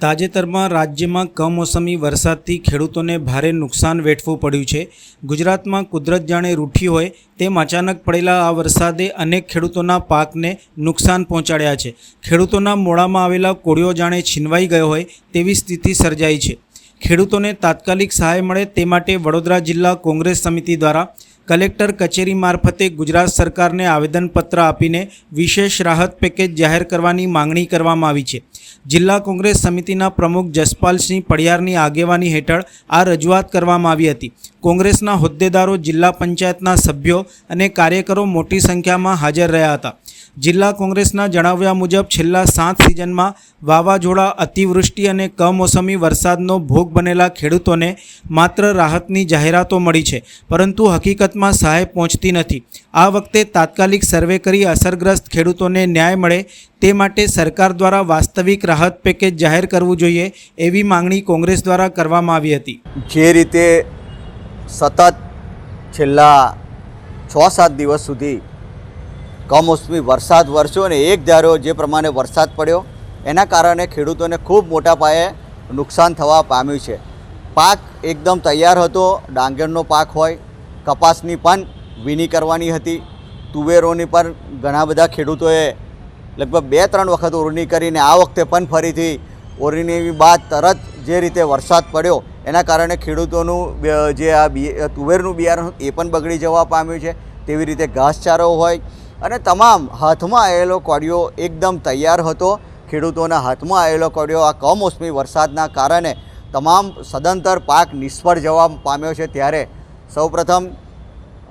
તાજેતરમાં રાજ્યમાં કમોસમી વરસાદથી ખેડૂતોને ભારે નુકસાન વેઠવું પડ્યું છે. ગુજરાતમાં કુદરત જાણે રૂઠી હોય તેમ અચાનક પડેલા આ વરસાદે અનેક ખેડૂતોના પાકને નુકસાન પહોંચાડ્યા છે. ખેડૂતોના મોડામાં આવેલા કોળિયો જાણે છીનવાઈ ગયો હોય તેવી સ્થિતિ સર્જાઈ છે. ખેડૂતોને તાત્કાલિક સહાય મળે તે માટે વડોદરા જિલ્લા કોંગ્રેસ સમિતિ દ્વારા કલેક્ટર કચેરી મારફતે ગુજરાત સરકારને આવેદનપત્ર આપીને વિશેષ રાહત પેકેજ જાહેર કરવાની માંગણી કરવામાં આવી છે. જિલ્લા કોંગ્રેસ સમિતિના પ્રમુખ જસપાલસિંહ પડિયારની આગેવાની હેઠળ આ રજૂઆત કરવામાં આવી હતી. કોંગ્રેસના હોદ્દેદારો જિલ્લા પંચાયતના સભ્યો અને કાર્યકરો મોટી સંખ્યામાં હાજર રહ્યા હતા. જિલ્લા કોંગ્રેસના જણાવ્યા મુજબ છેલ્લા સાત સિઝનમાં વાવાઝોડા, અતિવૃષ્ટિ અને કમોસમી વરસાદનો ભોગ બનેલા ખેડૂતોને માત્ર રાહતની જાહેરાતો મળી છે, પરંતુ હકીકતમાં સહાય પહોંચતી નથી. આ વખતે તાત્કાલિક સર્વે કરી અસરગ્રસ્ત ખેડૂતોને ન્યાય મળે તે માટે સરકાર દ્વારા વાસ્તવિક રાહત પેકેજ જાહેર કરવું જોઈએ એવી માંગણી કોંગ્રેસ દ્વારા કરવામાં આવી હતી. જે રીતે સતત છેલ્લા છ સાત દિવસ સુધી કમોસમી વરસાદ વરસ્યો અને એક ધારો જે પ્રમાણે વરસાદ પડ્યો, એના કારણે ખેડૂતોને ખૂબ મોટા પાયે નુકસાન થવા પામ્યું છે. પાક એકદમ તૈયાર હતો, ડાંગરનો પાક હોય, કપાસની પણ વીણી કરવાની હતી. તુવેરોની પણ ઘણા બધા ખેડૂતોએ લગભગ બે, ત્રણ વખત ઓરણી કરીને આ વખતે પણ ફરીથી ઓરણી બાદ તરત જે રીતે વરસાદ પડ્યો, એના કારણે ખેડૂતોનું જે આ બી, તુવેરનું બિયારણ એ પણ બગડી જવા પામ્યું છે. તેવી રીતે ઘાસચારો હોય અને તમામ હાથમાં આવેલો કોડિયો એકદમ તૈયાર હતો. ખેડૂતોના હાથમાં આવેલો કોડિયો આ કમોસમી વરસાદના કારણે તમામ સદંતર પાક નિષ્ફળ જવા પામ્યો છે. ત્યારે સૌપ્રથમ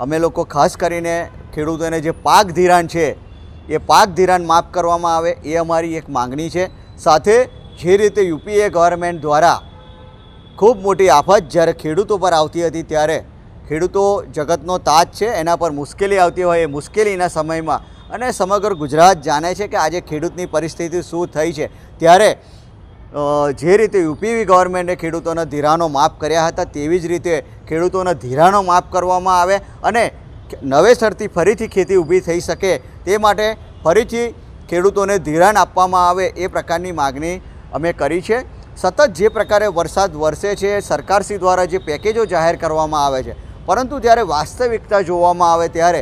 અમે લોકો ખાસ કરીને ખેડૂતોને જે પાક ધિરાણ છે એ પાક ધિરાણ માફ કરવામાં આવે એ અમારી એક માંગણી છે. સાથે જે રીતે યુપીએ ગવર્મેન્ટ દ્વારા ખૂબ મોટી આફત જ્યારે ખેડૂતો પર આવતી હતી ત્યારે ખેડૂતો જગતનો તાજ છે, એના પર મુશ્કેલી આવતી હોય એ મુશ્કેલીના સમયમાં અને સમગ્ર ગુજરાત જાણે છે કે આજે ખેડૂતની પરિસ્થિતિ શું થઈ છે. ત્યારે જે રીતે યુપીવી ગવર્મેન્ટે ખેડૂતોના ધિરાણો માફ કર્યા હતા તેવી જ રીતે ખેડૂતોના ધિરાણો માફ કરવામાં આવે અને નવેસરથી ફરીથી ખેતી ઊભી થઈ શકે તે માટે ફરીથી ખેડૂતોને ધિરાણ આપવામાં આવે એ પ્રકારની માગણી અમે કરી છે. સતત જે પ્રકારે વરસાદ વરસે છે, સરકારશ્રી દ્વારા જે પેકેજો જાહેર કરવામાં આવે છે, પરંતુ જ્યારે વાસ્તવિકતા જોવામાં આવે ત્યારે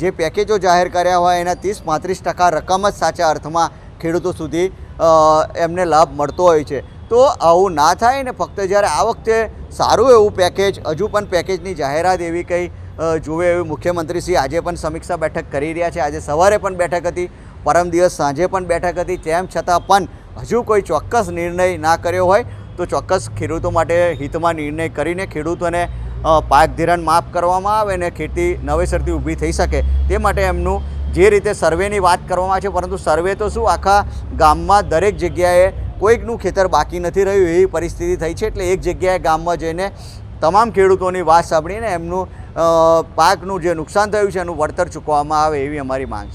જે પેકેજો જાહેર કર્યા હોય એના ત્રીસ પાંત્રીસ ટકા રકમ જ સાચા અર્થમાં ખેડૂતો સુધી એમને લાભ મળતો હોય છે. તો આવું ના થાય ને ફક્ત જ્યારે આ વખતે સારું એવું પેકેજ, હજુ પણ પેકેજની જાહેરાત એવી કંઈ જુએ એવી મુખ્યમંત્રીશ્રી આજે પણ સમીક્ષા બેઠક કરી રહ્યા છે. આજે સવારે પણ બેઠક હતી, પરમ દિવસ સાંજે પણ બેઠક હતી. તેમ છતાં પણ હજુ કોઈ ચોક્કસ નિર્ણય ના કર્યો હોય તો ચોક્કસ ખેડૂતો માટે હિતમાં નિર્ણય કરીને ખેડૂતોને પાક ધિરાણ માફ કરવામાં આવે ને ખેતી નવેસરથી ઊભી થઈ શકે તે માટે એમનું જે રીતે સર્વેની વાત કરવામાં આવે છે, પરંતુ સર્વે તો શું આખા ગામમાં દરેક જગ્યાએ કોઈકનું ખેતર બાકી નથી રહ્યું એવી પરિસ્થિતિ થઈ છે, એટલે એક જગ્યાએ ગામમાં જઈને તમામ ખેડૂતોની વાત સાંભળીને એમનું પાકનું જે નુકસાન થયું છે એનું વળતર ચૂકવવામાં આવે એવી અમારી માંગ છે.